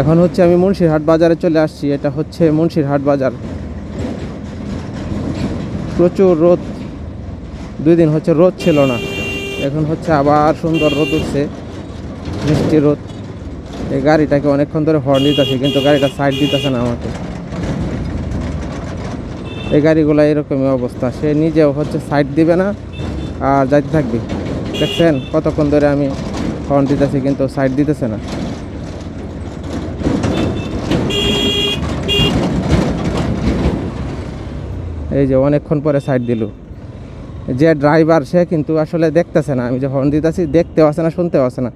এখন হচ্ছে আমি মুন্সিরহাট বাজারে চলে আসছি, এটা হচ্ছে মুন্সিরহাট বাজার। প্রচুর রোদ, দুই দিন হচ্ছে রোদ ছিল না। এখন হচ্ছে আবার সুন্দর রোদ উঠছে, মিষ্টি রোদ। এই গাড়িটাকে অনেকক্ষণ ধরে হর্ন দিতেছে, কিন্তু গাড়িটা সাইড দিতেছে না আমাকে। এই গাড়িগুলো এরকমই অবস্থা, সে নিজেও হচ্ছে সাইড দিবে না, আর যাইতে থাকবে। দেখছেন কতক্ষণ ধরে আমি হর্ন দিতেছি, কিন্তু সাইড দিতেছে না। এই যে অনেকক্ষণ পরে সাইড দিল। যে ড্রাইভার সে কিন্তু আসলে দেখতেছে না। আমি যে হর্ন দিতেছি, দেখতেও আসে না, শুনতেও আসে না।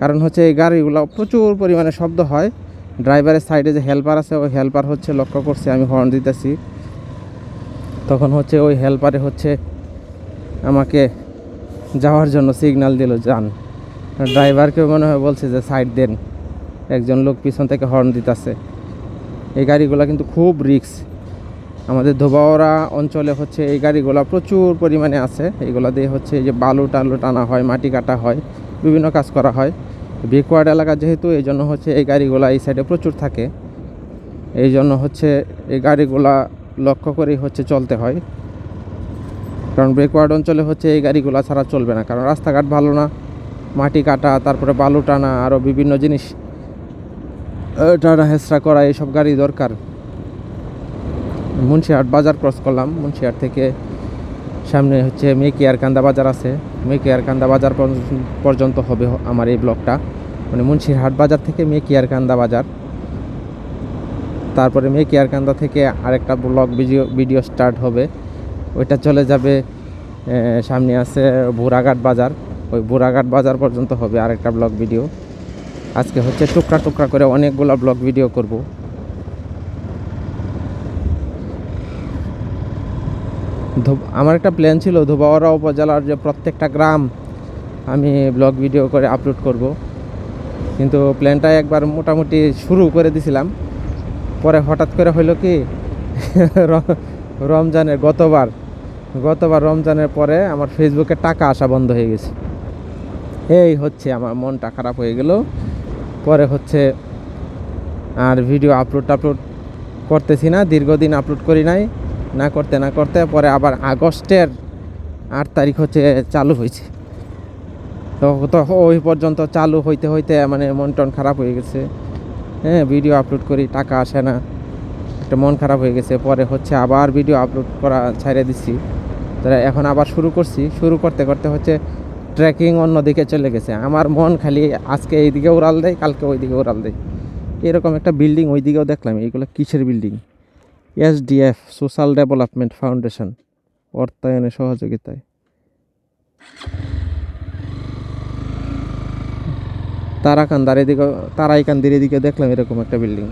কারণ হচ্ছে এই গাড়িগুলো প্রচুর পরিমাণে শব্দ হয়। ড্রাইভারের সাইডে যে হেল্পার আছে, ওই হেল্পার হচ্ছে লক্ষ্য করছে, আমি হর্ন দিতেছি। তখন হচ্ছে ওই হেল্পারে হচ্ছে আমাকে যাওয়ার জন্য সিগন্যাল দিল, যান। ড্রাইভারকে মনে হয় বলছে যে সাইড দেন। একজন লোক পিছন থেকে হর্ন দিতেছে। এই গাড়িগুলো কিন্তু খুব রিস্ক আমাদের ধোবাওড়া অঞ্চলে হচ্ছে এই গাড়িগুলো প্রচুর পরিমাণে আছে। এগুলো দিয়ে হচ্ছে এই যে বালু টালু টানা হয়, মাটি কাটা হয়, বিভিন্ন কাজ করা হয়। বেকওয়ার্ড এলাকা যেহেতু, এই জন্য হচ্ছে এই গাড়িগুলো এই সাইডে প্রচুর থাকে। এই জন্য হচ্ছে এই গাড়িগুলা লক্ষ্য করেই হচ্ছে চলতে হয়। কারণ ব্রেকওয়ার্ড অঞ্চলে হচ্ছে এই গাড়িগুলো ছাড়া চলবে না, কারণ রাস্তাঘাট ভালো না, মাটি কাটা, তারপরে বালু টানা আরও বিভিন্ন জিনিস টানা হেঁচড়া করা, এইসব গাড়ি দরকার। মুন্সিহাট বাজার ক্রস করলাম। মুন্সিহাট থেকে সামনে হচ্ছে মেকিয়ার কান্দা বাজার আছে। মেকিয়ার কান্দা বাজার পর্যন্ত- হবে আমার এই ব্লকটা মানে মুন্সিরহাট বাজার থেকে মেকিয়ার কান্দা বাজার। তারপরে মেকিয়ার কান্দা থেকে আরেকটা ব্লগ ভিডিও ভিডিও স্টার্ট হবে। ওইটা চলে যাবে সামনে আছে বুড়াঘাট বাজার। ওই বুড়াঘাট বাজার পর্যন্ত হবে আরেকটা ব্লগ ভিডিও। আজকে হচ্ছে টুকরা টুকরা করে অনেকগুলো ব্লগ ভিডিও করব। আমার একটা প্ল্যান ছিল ধোবাওয়ারা উপজেলার যে প্রত্যেকটা গ্রাম আমি ব্লগ ভিডিও করে আপলোড করব। কিন্তু প্ল্যানটা একবার মোটামুটি শুরু করে দিছিলাম। পরে হঠাৎ করে হইল কি রমজানের গতবার গতবার রমজানের পরে আমার ফেসবুকে টাকা আসা বন্ধ হয়ে গেছে। এই হচ্ছে আমার মনটা খারাপ হয়ে গেল। পরে হচ্ছে আর ভিডিও আপলোড টাপলোড করতেছি না, দীর্ঘদিন আপলোড করি নাই। না করতে না করতে পরে আবার আগস্টের আট তারিখ হচ্ছে চালু হয়েছে। তো ওই পর্যন্ত চালু হইতে হইতে মানে মন টন খারাপ হয়ে গেছে। হ্যাঁ ভিডিও আপলোড করি, টাকা আসে না। একটা মন খারাপ হয়ে গেছে, পরে হচ্ছে আবার ভিডিও আপলোড করা ছাইড়ে দিচ্ছি তারা এখন আবার শুরু করছি। শুরু করতে করতে হচ্ছে ট্রেকিং অন্যদিকে চলে গেছে। আমার মন খালি আজকে এইদিকে উড়াল দেয়, কালকে ওইদিকে উড়াল দেয়। এরকম একটা বিল্ডিং ওইদিকেও দেখলাম। এইগুলো কিসের building SDF, social development foundation, অর্থায়নে সহযোগিতায়। তারাকান্দার এদিকে, তারাইকান্দির এদিকে দেখলাম এরকম একটা বিল্ডিং।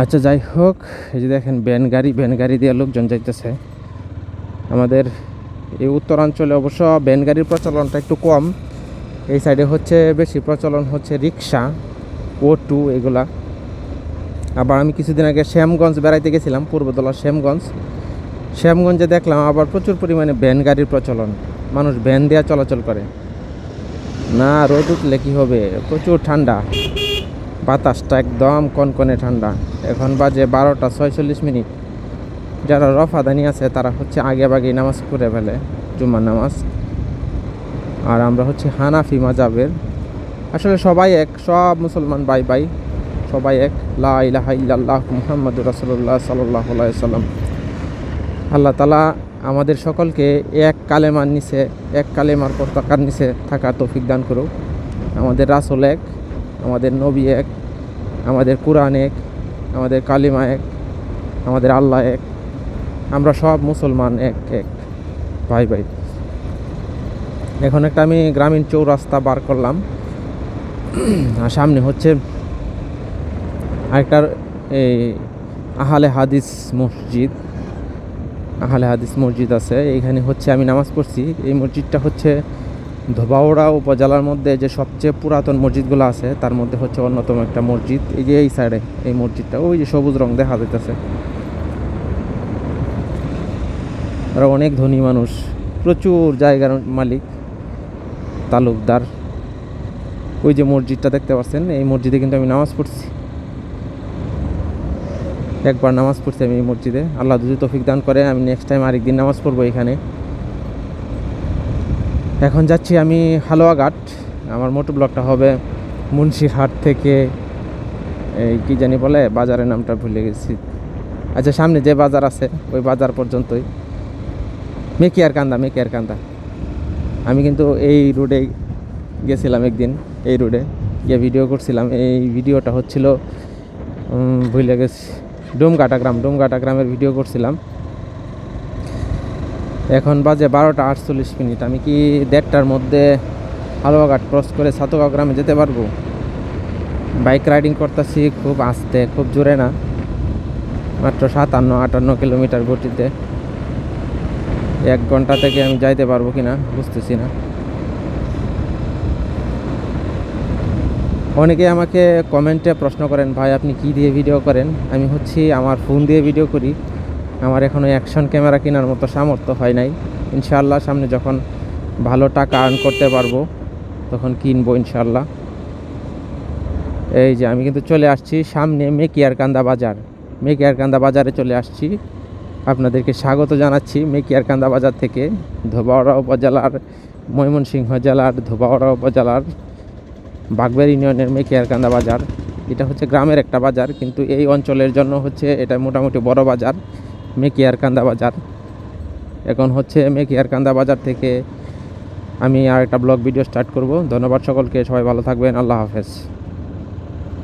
আচ্ছা যাই হোক, এই যে দেখেন, ভ্যান গাড়ি ভ্যান গাড়ি দিয়ে লোকজন যাইতেছে। আমাদের এই উত্তরাঞ্চলে অবশ্য ভ্যান গাড়ির প্রচলনটা একটু কম। এই সাইডে হচ্ছে, বেশি প্রচলন হচ্ছে রিক্সা ও টু এগুলা। আবার আমি কিছুদিন আগে শ্যামগঞ্জ বেড়াইতে গেছিলাম, পূর্বতলা শ্যামগঞ্জ। শ্যামগঞ্জে দেখলাম আবার প্রচুর পরিমাণে ভ্যান গাড়ির প্রচলন। মানুষ ভ্যান দেওয়া চলাচল করে। না, রোদ উঠলে কী হবে? প্রচুর ঠান্ডা। বাতাসটা একদম কনকনে ঠান্ডা। এখন বাজে বারোটা ছয়চল্লিশ মিনিট। যারা রফাদানি আছে, তারা হচ্ছে আগে বাগে নামাজ পড়ে ফেলে, জুম্মার নামাজ। আর আমরা হচ্ছে হানাফি মাজাবের। আসলে সবাই এক, সব মুসলমান বাই বাই সবাই এক। লা ইলাহা ইল্লাল্লাহ মুহাম্মাদুর রাসূলুল্লাহ সাল্লাল্লাহু আলাইহি সাল্লাম আল্লাহ তালা আমাদের সকলকে এক কালেমার নিচে, এক কালেমার পতাকার নিচে থাকার তৌফিক দান করুক। আমাদের রাসুল এক, আমাদের নবী এক, আমাদের কোরআন এক, আমাদের কালিমা এক, আমাদের আল্লাহ এক। আমরা সব মুসলমান এক এক। ভাই ভাই। এখন একটা আমি গ্রামীণ চৌরাস্তা বার করলাম। সামনে হচ্ছে আরেকটার এই আহালে হাদিস মসজিদ, আহলে হাদিস মসজিদ আছে। এইখানে হচ্ছে আমি নামাজ পড়ছি। এই মসজিদটা হচ্ছে ধোবাওড়া উপজেলার মধ্যে যে সবচেয়ে পুরাতন মসজিদগুলো আছে, তার মধ্যে হচ্ছে অন্যতম একটা মসজিদ। এই যে এই সাইডে, এই মসজিদটা, ওই যে সবুজ রং দেখা যাইতেছে। আর অনেক ধনী মানুষ, প্রচুর জায়গার মালিক, তালুকদার। ওই যে মসজিদটা দেখতে পাচ্ছেন, এই মসজিদে কিন্তু আমি নামাজ পড়ছি। একবার নামাজ পড়ছি আমি এই মসজিদে। আল্লাহ যদি তফিক দান করে, আমি নেক্সট টাইম আরেকদিন নামাজ পড়ব এখানে। এখন যাচ্ছি আমি হালুয়াঘাট আমার মোটো ব্লগটা হবে মুন্সিরহাট থেকে, এই কি জানি বলে, বাজারের নামটা ভুলে গেছি। আচ্ছা সামনে যে বাজার আছে, ওই বাজার পর্যন্তই। মেকিয়ার কান্দা মেকিয়ার কান্দা। আমি কিন্তু এই রোডে গেছিলাম একদিন, এই রোডে গিয়ে ভিডিও করছিলাম। এই ভিডিওটা হচ্ছিল ভুলে গেছি। ডোমঘাটা গ্রাম ডোমঘাটা গ্রামের ভিডিও করছিলাম। এখন বাজে বারোটা আটচল্লিশ মিনিট। আমি কি দেড়টার মধ্যে হালুয়াঘাট ক্রস করে সাতগাঁও গ্রামে যেতে পারব? বাইক রাইডিং করতেছি খুব আস্তে, খুব জোরে না। মাত্র সাতান্ন, আটান্ন কিলোমিটার গতিতে। এক ঘণ্টা থেকে আমি যাইতে পারব কিনা বুঝতেছি না। অনেকে আমাকে কমেন্টে প্রশ্ন করেন, ভাই, আপনি কি দিয়ে ভিডিও করেন? আমি হচ্ছি, আমার ফোন দিয়ে ভিডিও করি। আমার এখনও অ্যাকশন ক্যামেরা কেনার মতো সামর্থ্য হয় নাই। ইনশাআল্লাহ, সামনে যখন ভালো টাকা আর্ন করতে পারব, তখন কিনবো ইনশাআল্লাহ। এই যে, আমি কিন্তু চলে আসছি সামনে মেকিয়ারকান্দা বাজার। মেকিয়ারকান্দা বাজারে চলে আসছি। আপনাদেরকে স্বাগত জানাচ্ছি মেকিয়ারকান্দা বাজার থেকে ধোবাওড়া উপজেলার, ময়মনসিংহ জেলার ধোবাওড়া উপজেলার। বাগবের ইউনিয়নের মেকিয়ারকান্দা বাজার। এটা হচ্ছে গ্রামের একটা বাজার, কিন্তু এই অঞ্চলের জন্য হচ্ছে এটা মোটামুটি বড় বাজার, মেকিয়ারকান্দা বাজার। এখন হচ্ছে মেকিয়ারকান্দা বাজার থেকে আমি আর একটা ব্লগ ভিডিও স্টার্ট করব। ধন্যবাদ সকলকে, সবাই ভালো থাকবেন, আল্লাহ হাফেজ।